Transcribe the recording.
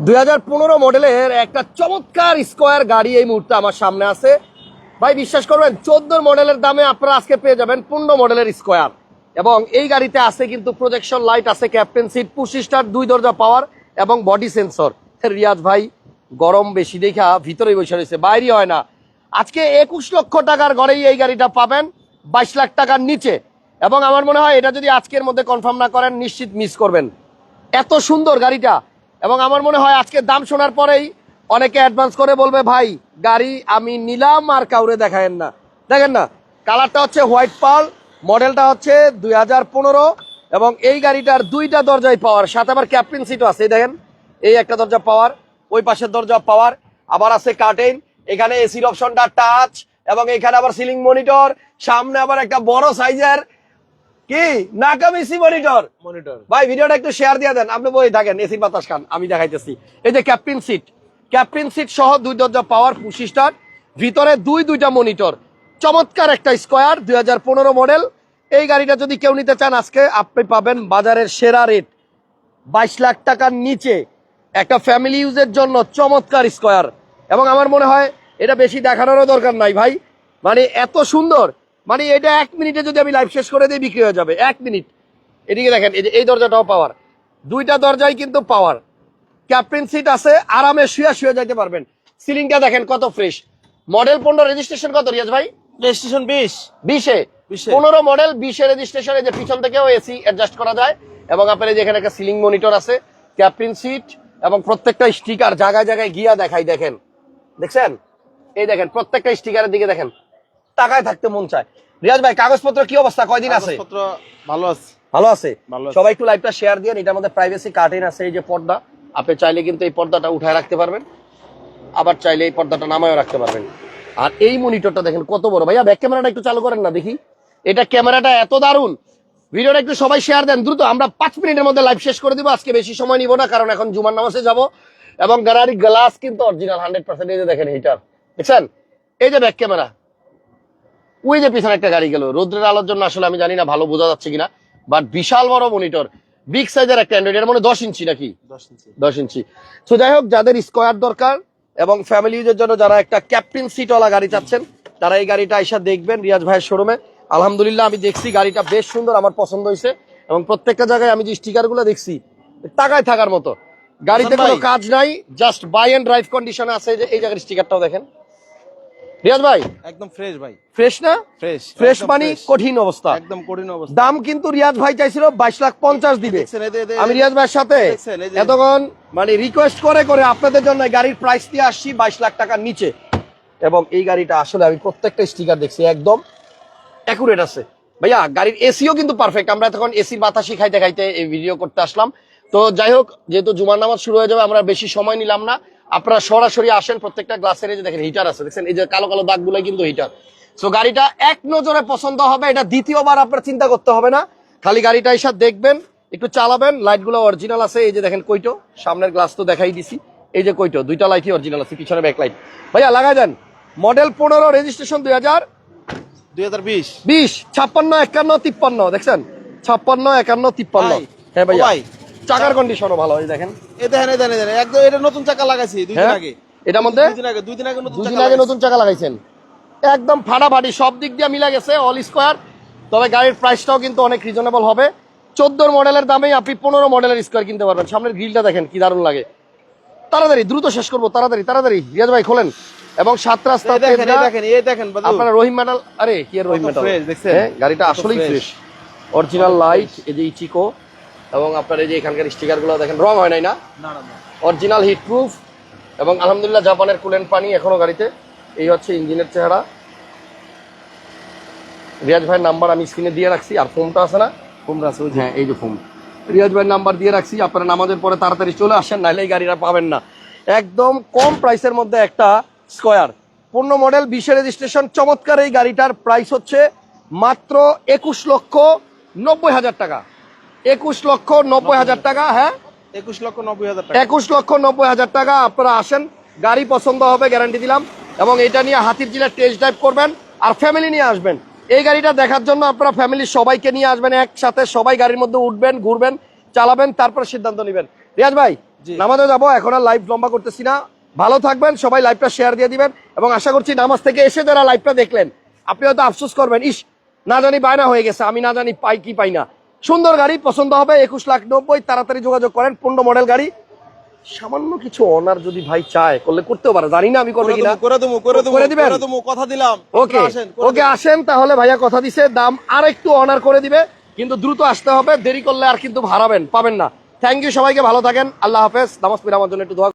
দুই হাজার পনেরো মডেলের একটা চমৎকার স্কোয়ার গাড়ি এই মুহূর্তে আমার সামনে আছে। ভাই, বিশ্বাস করবেন চোদ্দ মডেলের দামে আপনারা আজকে পেয়ে যাবেন পনেরো মডেলের স্কোয়ার। এবং এই গাড়িতে আছে কিন্তু প্রজেকশন লাইট আছে ক্যাপ্টেন সিট পুশি স্টার দুই দরজা পাওয়ার এবং বডি সেন্সর রিয়াজ ভাই, গরম বেশি দেখা, ভিতরেই বসে রয়েছে, বাইরে হয় না। আজকে একুশ লক্ষ টাকার গড়েই এই গাড়িটা পাবেন, বাইশ লাখ টাকার নিচে। এবং আমার মনে হয় এটা যদি আজকের মধ্যে কনফার্ম না করেন, নিশ্চিত মিস করবেন। এত সুন্দর গাড়িটা এবং আমার মনে হয় আজকে দাম শোনার পরেই অনেকে অ্যাডভান্স করে বলবে, ভাই, গাড়ি আমি নিলাম আর কাউরে দেখায়েন না। দেখেন না কালারটা হচ্ছে হোয়াইট পাল মডেলটা হচ্ছে দুই হাজার পনেরো এবং এই গাড়িটার দুইটা দরজায় পাওয়ার সাথে আবার ক্যাপ্টেন সিটও আছে দেখেন, এই একটা দরজা পাওয়ার ওই পাশের দরজা পাওয়ার আবার আছে কার্টেন এখানে এসির অপশনটা টাচ এবং এখানে আবার সিলিং মনিটর সামনে আবার একটা বড় সাইজের কি? নাকাম এসি মনিটর? মনিটর। ভাই ভিডিওটা একটু শেয়ার দিয়ে দেন। আপনি বই থাকেন এসির বাতাস খান আমি দেখাইতেছি। এই যে ক্যাপ্টেন সিট ক্যাপ্টেন সিট সহ দুই দরজা পাওয়ার পুশি স্টার ভিতরে দুই দুইটা মনিটর চমৎকার একটা স্কোয়ার দু হাজার পনেরো মডেল এই গাড়িটা যদি কেউ নিতে চান আজকে আপনি পাবেন বাজারের সেরা রেট বাইশ লাখ টাকার নিচে। একটা ফ্যামিলি ইউজের জন্য চমৎকার স্কোয়ার এবং আমার মনে হয় এটা বেশি দেখানোরও দরকার নাই ভাই। মানে এত সুন্দর। মানে এটা এক মিনিটে যদি আমি লাইভ শেষ করে দিই বিক্রি হয়ে যাবে। এক মিনিট। এদিকে দেখেন এই যে এই দরজাটাও পাওয়ার দুইটা দরজাই কিন্তু পাওয়ার ক্যাপ্টেন সিট আছে আরামে শুয়ে শুয়ে যাইতে পারবেন। সিলিংটা দেখেন কত ফ্রেশ মডেল পনেরো রেজিস্ট্রেশন কত রিয়াজ ভাই? রেজিস্ট্রেশন বিশ। বিশে। পনেরো মডেল বিশে রেজিস্ট্রেশন রেজিস্ট্রেশনে যে পিছন থেকেও এসি অ্যাডজাস্ট করা যায়। এবং আপনার এই যে এখানে একটা সিলিং মনিটর আছে ক্যাপ্টেন সিট এবং প্রত্যেকটা স্টিকার জায়গায় জায়গায় গিয়া দেখাই দেখেন। দেখছেন? এই দেখেন প্রত্যেকটা স্টিকারের দিকে দেখেন। টাকায় থাকতে মন চায়। রিয়াজ ভাই কাগজপত্র কি অবস্থা? কয়দিন আছে? ভালো আছে। ভালো আছে? ভালো আছে। সবাই একটু লাইভটা শেয়ার দিয়ে এটার মধ্যে প্রাইভেসি কার্টেন আছে এই যে পর্দা। আপনি চাইলে কিন্তু এই পর্দাটা উঠায় রাখতে পারবেন। আবার চাইলে এই পর্দাটা নামায়ও রাখতে পারবেন। আর এই মনিটরটা দেখেন কত বড়। ভাইয়া ব্যাক ক্যামেরাটা একটু চালু করেন না দেখি। এটা ক্যামেরাটা এত দারুণ। ভিডিওটা একটু সবাই শেয়ার দেন দ্রুত। আমরা পাঁচ মিনিটের মধ্যে লাইভ শেষ করে দিব। আজকে বেশি সময় নিব না কারণ এখন জুমার নামাজে যাব। এবং গাড়ির গ্লাস কিন্তু অরিজিনাল হান্ড্রেড পার্সেন্ট এই যে দেখেন হিটার দেখছেন? এই যে ব্যাক ক্যামেরা ওই যে পিছনে একটা গাড়ি গেল। রোদ্রের আলোর জন্য আসলে আমি জানি না ভালো বোঝা যাচ্ছে কিনা বাট বিশাল বড় মনিটর বিগ সাইজের একটা অ্যান্ড্রয়েড এর মানে দশ ইঞ্চি নাকি? দশ ইঞ্চি। তো যাই হোক যাদের স্কোয়ার দরকার এবং ফ্যামিলি ইউজের জন্য যারা একটা ক্যাপ্টেন সিটওয়ালা গাড়ি চাচ্ছেন তারা এই গাড়িটা আইসা দেখবেন রিয়াজ ভাইয়ের শোরুমে আলহামদুলিল্লাহ আমি দেখছি গাড়িটা বেশ সুন্দর আমার পছন্দ হয়েছে এবং প্রত্যেকটা জায়গায় আমি যে স্টিকারগুলো দেখছি টাকায় থাকার মতো। গাড়িতে কোনো কাজ নাই জাস্ট বাই এন্ড ড্রাইভ কন্ডিশনে আছে যে এই জায়গার স্টিকারটাও দেখেন। রিয়াজ ভাই? একদম ফ্রেশ ভাই। ফ্রেশ না? ফ্রেশ ফ্রেশ মানে কঠিন অবস্থা। একদম কঠিন অবস্থা। দাম কিন্তু রিয়াজ ভাই চাইছিল বাইশ লাখ পঞ্চাশ দিবে। আমি রিয়াজ ভাইয়ের সাথে এতক্ষণ মানে রিকোয়েস্ট করে করে আপনাদের জন্য গাড়ির প্রাইস দিয়ে আসছি বাইশ লাখ টাকার নিচে। এবং এই গাড়িটা আসলে আমি প্রত্যেকটা স্টিকার দেখছি একদম অ্যাকুরেট আছে। ভাইয়া গাড়ির এসিও কিন্তু পারফেক্ট আমরা তখন এসির বাতাসি খাইতে খাইতে এই ভিডিও করতে আসলাম। তো যাই হোক যেহেতু জুমার নামাজ শুরু হয়ে যাবে আমরা বেশি সময় নিলাম না। আপনারা সরাসরি আসেন প্রত্যেকটা গ্লাসের এই যে দেখেন হিটার আছে দেখছেন? এই যে কালো কালো দাগগুলো কিন্তু হিটার সো গাড়িটা এক নজরে পছন্দ হবে এটা দ্বিতীয়বার আপনার চিন্তা করতে হবে না। খালি গাড়িটা এসে দেখবেন একটু চালাবেন লাইটগুলো অরিজিনাল আছে এই যে দেখেন কইটো সামনের গ্লাস তো দেখাই দিছি। এই যে কইটো দুইটা লাইটই অরিজিনাল আছে পিছনে ব্যাক লাইট ভাইয়া লাগাই দেন। মডেল পনেরো রেজিস্ট্রেশন দুই হাজার দুই হাজার বিশ। বিশ ছাপ্পান্ন একান্ন তিপ্পান্ন দেখছেন? ছাপ্পান্ন একান্ন তিপ্পান্ন। হ্যাঁ ভাইয়া। ভাই। চাকার কন্ডিশনও ভালো এই দেখেন। এই দেখেন এই দেখেন একদম এটা নতুন চাকা লাগাইছি দুই দিন হ্যাঁ? আগে। এটার মধ্যে? দুই দিন আগে দুই দিন আগে নতুন চাকা আগে নতুন চাকা লাগাইছেন। একদম ফাটাফাটি সব দিক দিয়ে মিলা গেছে অল স্কোয়ার তবে গাড়ির প্রাইসটাও কিন্তু অনেক রিজনেবল হবে। চোদ্দোর মডেলের দামেই আপনি পনেরো মডেলের স্কোয়ার কিনতে পারবেন। সামনের গ্রিলটা দেখেন কি দারুণ লাগে। তাড়াতাড়ি দ্রুত শেষ করব তাড়াতাড়ি তাড়াতাড়ি। রিয়াজ ভাই খোলেন। এবং সাত রাস্তা। আপনারা রহিম মেটাল আরে কি রহিম মেটাল? হ্যাঁ গাড়িটা আসলেই। ফ্রেশ অরিজিনাল লাইট এই যে ইচিকো এবং আপনার এই যে এখানকার স্টিকারগুলো দেখেন রং হয় নাই না? অরিজিনাল হিট প্রুফ এবং আলহামদুলিল্লাহ জাপানের কুলেন্ট পানি এখনও গাড়িতে। এই হচ্ছে ইঞ্জিনের চেহারা। রিয়াজ ভাইয়ের নাম্বার আমি স্ক্রিনে দিয়ে রাখছি আর ফোনটা আছে না? তোমরা আছে হ্যাঁ এই যে ফোন। রিয়াজ ভাইয়ের নাম্বার দিয়ে রাখছি আপনারা নামাজের পরে তাড়াতাড়ি চলে আসেন নাহলে এই গাড়িটা পাবেন না। একদম কম প্রাইসের মধ্যে একটা স্কোয়ার। পূর্ণ মডেল বিশে রেজিস্ট্রেশন চমৎকার এই গাড়িটার প্রাইস হচ্ছে মাত্র একুশ লক্ষ নব্বই হাজার টাকা। একুশ লক্ষ নব্বই হাজার টাকা হ্যাঁ? একুশ লক্ষ নব্বই হাজার টাকা। একুশ লক্ষ নব্বই হাজার টাকা আপনারা আসেন। গাড়ি পছন্দ হবে গ্যারান্টি দিলাম। এবং এটা নিয়ে হাতির জেলার টেস্ট ড্রাইভ করবেন আর ফ্যামিলি নিয়ে আসবেন। এই গাড়িটা দেখার জন্য আপনারা ফ্যামিলির সবাইকে নিয়ে আসবেন একসাথে। সবাই গাড়ির মধ্যে উঠবেন ঘুরবেন চালাবেন তারপর সিদ্ধান্ত নেবেন। রিয়াজ ভাই নামাজে যাব এখন আর লাইভ লম্বা করতেছি না। ভালো থাকবেন সবাই লাইভটা শেয়ার দিয়ে দিবেন। এবং আশা করছি নামাজ থেকে এসে যারা লাইভটা দেখলেন আপনি হয়তো আফসোস করবেন ইস না জানি বায়না হয়ে গেছে আমি না জানি পাই কি পাই না। সুন্দর গাড়ি পছন্দ হবে একুশ লাখ নব্বই তাড়াতাড়ি যোগাযোগ করেন পনেরো মডেল গাড়ি। সামান্য কিছু অনার যদি ভাই চায় করলে করতেও পারে জানি না আমি করবে কিনা। করে দেবো করে দেবো করে দিবেন? কথা দিলাম। ওকে আসেন ওকে আসেন তাহলে ভাইয়া কথা দিছে দাম আর একটু অনার করে দিবে কিন্তু দ্রুত আসতে হবে দেরি করলে আর কিন্তু হারাবেন পাবেন না। থ্যাংক ইউ সবাইকে ভালো থাকেন আল্লাহ হাফেজ নামাজ পড়ে আমার জন্য একটু দোয়া